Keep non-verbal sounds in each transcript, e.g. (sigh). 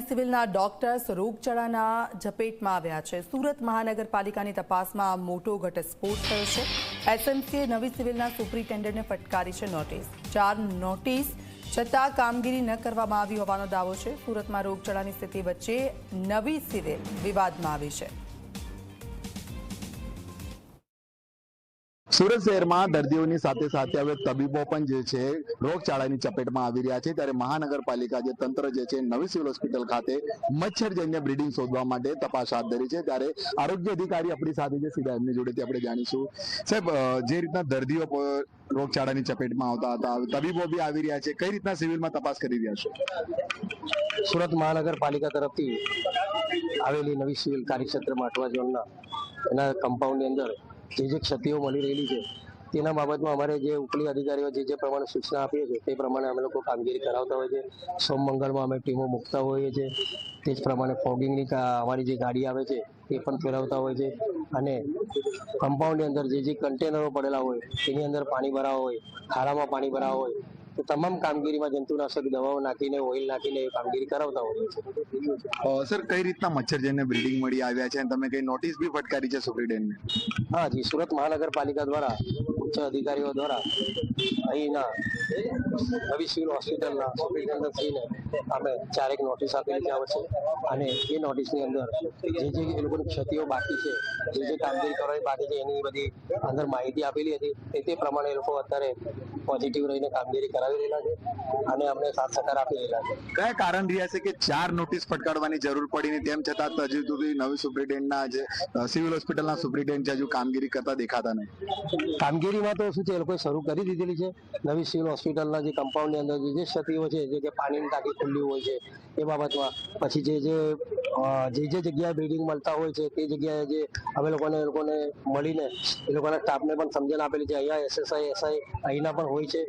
નવી સિવિલના ડોક્ટર્સ રોગચાળાના ઝપેટમાં આવ્યા છે. સુરત મહાનગરપાલિકાની તપાસમાં મોટો ઘટસ્ફોટ થયો છે. એસએમસીએ નવી સિવિલના સુપ્રિન્ટેન્ડન્ટને ફટકારી છે નોટિસ. ચાર નોટિસ છતાં કામગીરી ન કરવામાં આવી હોવાનો દાવો છે. સુરતમાં રોગચાળાની સ્થિતિ વચ્ચે નવી સિવિલ વિવાદમાં આવી છે. સુરત શહેરમાં દર્દીઓની સાથે સાથે હવે તબીબો પણ જે છે, રોગચાળાની ચપેટમાં આવી રહ્યા છે. ત્યારે મહાનગરપાલિકા જે તંત્ર જે છે, નવી સિવિલ હોસ્પિટલ ખાતે મચ્છરજન્ય બ્રિડિંગ શોધવા માટે તપાસ હાથ ધરી છે. ત્યારે આરોગ્ય અધિકારી આપણી સાથે છે સીધા એમની જોડેથી આપણે જાણીશું. સાહેબ જે રીતના દર્દીઓ રોગચાળાની ચપેટમાં આવતા હતા તબીબો બી આવી રહ્યા છે. કઈ રીતના સિવિલમાં તપાસ કરી રહ્યા છો? સુરત મહાનગરપાલિકા તરફથી આવેલી નવી સિવિલ કાર્યક્ષેત્રમાં અઠવા ઝોનના એના કમ્પાઉન્ડની અંદર જે જે ક્ષતિઓ મળી રહેલી છે, તેના બાબતમાં અમારે જે ઉપલી અધિકારીઓ જે જે પ્રમાણે સૂચના આપીએ છીએ, તે પ્રમાણે અમે લોકો કામગીરી કરાવતા હોઈએ છીએ. સોમ મંગળમાં અમે ટીમો મૂકતા હોઈએ છીએ. તે જ પ્રમાણે ફોગિંગની અમારી જે ગાડી આવે છે, એ પણ ફેરવતા હોય છે અને કમ્પાઉન્ડની અંદર જે જે કન્ટેનરો પડેલા હોય, તેની અંદર પાણી ભરાવા હોય, ખાડામાં પાણી ભરાવા હોય તો તમામ કામગીરીમાં જંતુનાશક દવાઓ નાખીને ઓઇલ નાખીને એ કામગીરી કરાવતા હોઈએ છીએ. સર કઈ રીતના મચ્છરજન્ય બિલ્ડિંગ મળી આવ્યા છે? અને તમે કઈ નોટિસ બી ફટકારી છે સુપ્રિન્ટેન્ડન્ટને હા જી સુરત મહાનગરપાલિકા દ્વારા ઉચ્ચ અધિકારીઓ દ્વારા અહીંના નવી સિવિલ હોસ્પિટલના સુપ્રિન્ટેન્ડન્ટશ્રીને અમે ચારેક નોટિસ આપેલી છે. આ અને એ નોટિસની અંદર જે જે એ લોકોની ક્ષતિઓ બાકી છે જે જે કામગીરી કરવાની બાકી છે એની બધી અંદર માહિતી આપેલી હતી. તે તે પ્રમાણે એ લોકો અત્યારે પોઝિટિવ રહીને કામગીરી કરાવી રહેલા છે અને અમને સાથ સહકાર આપી રહેલા છે. કયા કારણ રહ્યા છે કે ચાર નોટિસ ફટકારવાની જરૂર પડી ને તેમ છતાં હજુ સુધી નવી સુપ્રિન્ટેન્ડના જે સિવિલ હોસ્પિટલના સુપ્રિન્ટેન્ડન્ટ છે હજુ કામગીરી કરતા દેખાતા નહીં? કામગીરીમાં તો શું છે, એ લોકોએ શરૂ કરી દીધેલી છે. નવી સિવિલ હોસ્પિટલના જે કમ્પાઉન્ડની અંદર જે જે ક્ષતિઓ છે, જે કે પાણીની ટાંકી ખુલ્લી હોય છે, એ બાબતમાં. પછી જે જે જે જે જગ્યાએ બિલ્ડિંગ મળતા હોય છે, તે જગ્યાએ જે અમે લોકોને એ લોકોને મળીને એ લોકોના સ્ટાફને પણ સમજણ આપેલી છે. અહીંયા એસએસઆઈ એસઆઈ અહીંના પણ હોય છે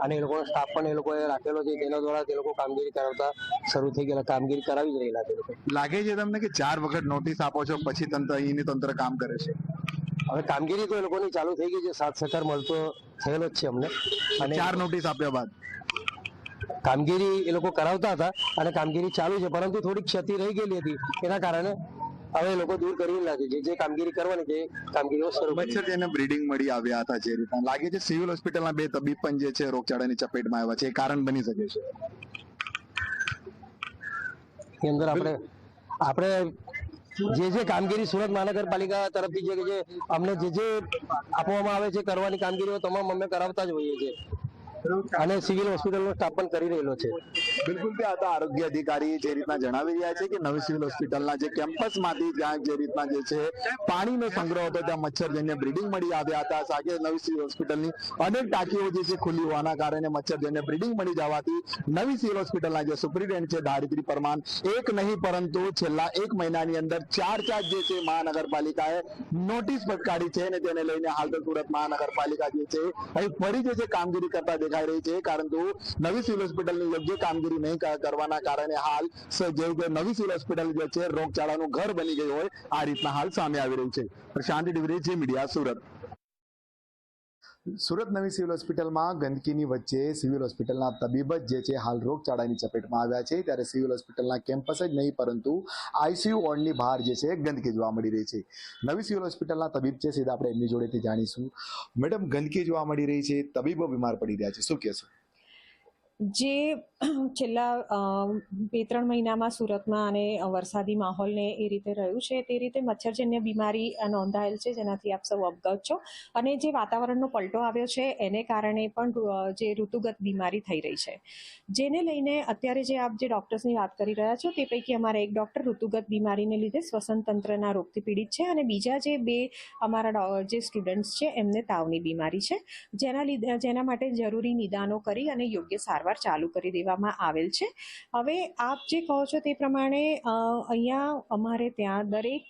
અને એ લોકોનો સ્ટાફ પણ એ લોકોએ રાખેલો છે. તેના દ્વારા તે લોકો કામગીરી કરાવતા શરૂ થઈ ગયેલા, કામગીરી કરાવી જ રહેલા છે લાગે છે તમને કે ચાર વખત નોટિસ આપો છો, પછી તંત્ર અહીંની તંત્ર કામ કરે છે? હવે કામગીરી તો એ લોકોની ચાલુ થઈ ગઈ છે. સાથ સત્તર મળતો થયેલો જ છે અમને. અને ચાર નોટિસ આપ્યા બાદ. કામગીરી એ લોકો કરાવતા હતા અને કામગીરી ચાલુ છે. પરંતુ થોડી ક્ષતિ રહી ગયેલી હતી. એના કારણે હવે એ લોકો દૂર કરી લાગે છે. જે કામગીરી કરવાની છે કામગીરીઓ શરૂ મચ્છર જેને બ્રીડિંગ મળી આવ્યા હતા જે રીતના લાગે છે સિવિલ હોસ્પિટલના બે તબીબ પણ જે છે રોગચાળાની ચપેટમાં આવ્યા છે. એ કારણ બની શકે છે. એ અંદર આપણે આપણે જે જે કામગીરી સુરત મહાનગરપાલિકા તરફથી જે જે અમને જે જે આપવામાં આવે છે કરવાની કામગીરીઓ તમામ અમે કરાવતા જ હોઈએ છીએ. અને સિવિલ હોસ્પિટલનો સ્ટાફ પણ કરી રહેલો છે. બિલકુલ તે હતા આરોગ્ય અધિકારી જે રીતના જણાવી રહ્યા છે કે નવી સિવિલ હોસ્પિટલના જે કેમ્પસમાંથી જ્યાં જે રીતના જે છે પાણીનો સંગ્રહ હતો, ત્યાં મચ્છરજન્ય બ્રીડિંગ મળી આવ્યા હતા. સાથે નવી સિવિલ હોસ્પિટલની અનેક ટાંકીઓ જે છે ખુલ્લી હોવાના કારણે મચ્છરજન્ય બ્રીડિંગ મળી જવાથી નવી સિવિલ હોસ્પિટલના જે સુપ્રિન્ટેન્ડન્ટ છે દારિદ્રી પરમાન, એક નહીં પરંતુ છેલ્લા એક મહિનાની અંદર ચાર ચાર જે છે મહાનગરપાલિકાએ નોટિસ ફટકારી છે અને તેને લઈને હાલ તો સુરત મહાનગરપાલિકા જે છે અહીં ફરી જે છે કામગીરી કરતા દેખાઈ રહી છે. પરંતુ નવી સિવિલ હોસ્પિટલની યોગ્ય કામગીરી નહીં કરવાના કારણે હાલ જે નવી સિવિલ હોસ્પિટલ જે છે, રોગચાળાનું ઘર બની ગયું હોય, આ રીતના હાલ સામે આવી રહ્યું છે. પ્રશાંત ડિવરી જે મીડિયા સુરત. સુરત નવી સિવિલ હોસ્પિટલમાં ગંદકીની વચ્ચે સિવિલ હોસ્પિટલના તબીબ જ જે છે, હાલ રોગચાળાની ચપેટમાં આવ્યા છે. ત્યારે સિવિલ હોસ્પિટલના કેમ્પસ જ નહીં, પરંતુ આઈસીયુ વોર્ડની બહાર જે છે, ગંદકી જોવા મળી રહી છે. નવી સિવિલ હોસ્પિટલના તબીબ છે, સીધા આપણે એમની જોડેથી જાણીશું. મેડમ, ગંદકી જોવા મળી રહી છે, તબીબો બીમાર પડી રહ્યા છે. શું કહેશો? જે (clears throat) છેલ્લા બે ત્રણ મહિનામાં સુરતમાં અને વરસાદી માહોલને એ રીતે રહ્યું છે, તે રીતે મચ્છરજન્ય બીમારી નોંધાયેલ છે, જેનાથી આપ સૌ અવગત છો. અને જે વાતાવરણનો પલટો આવ્યો છે, એને કારણે પણ જે ઋતુગત બીમારી થઈ રહી છે. જેને લઈને અત્યારે જે આપ જે ડૉક્ટર્સની વાત કરી રહ્યા છો, તે પૈકી અમારા એક ડૉક્ટર ઋતુગત બીમારીને લીધે શ્વસન તંત્રના રોગથી પીડિત છે અને બીજા જે બે અમારા જે સ્ટુડન્ટ્સ છે, એમને તાવની બીમારી છે. જેના લીધે, જેના માટે જરૂરી નિદાનો કરી અને યોગ્ય સારવાર ચાલુ કરી દેવામાં આવેલ છે. હવે આપ જે કહો છો તે પ્રમાણે અહીંયા અમારે ત્યાં દરેક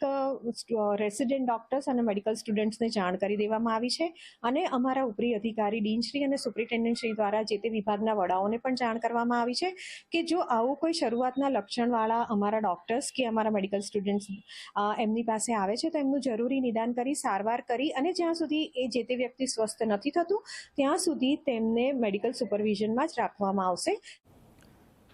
રેસિડેન્ટ ડોક્ટર્સ અને મેડિકલ સ્ટુડન્ટ્સને જાણ કરી દેવામાં આવી છે અને અમારા ઉપરી અધિકારી, ડીનશ્રી અને સુપ્રિન્ટેન્ડન્ટશ્રી દ્વારા જે તે વિભાગના વડાઓને પણ જાણ કરવામાં આવી છે કે જો આવું કોઈ શરૂઆતના લક્ષણવાળા અમારા ડોક્ટર્સ કે અમારા મેડિકલ સ્ટુડન્ટ્સ એમની પાસે આવે છે તો એમનું જરૂરી નિદાન કરી, સારવાર કરી અને જ્યાં સુધી એ જે તે વ્યક્તિ સ્વસ્થ નથી થતું, ત્યાં સુધી તેમને મેડિકલ સુપરવિઝનમાં જ રાખવામાં આવશે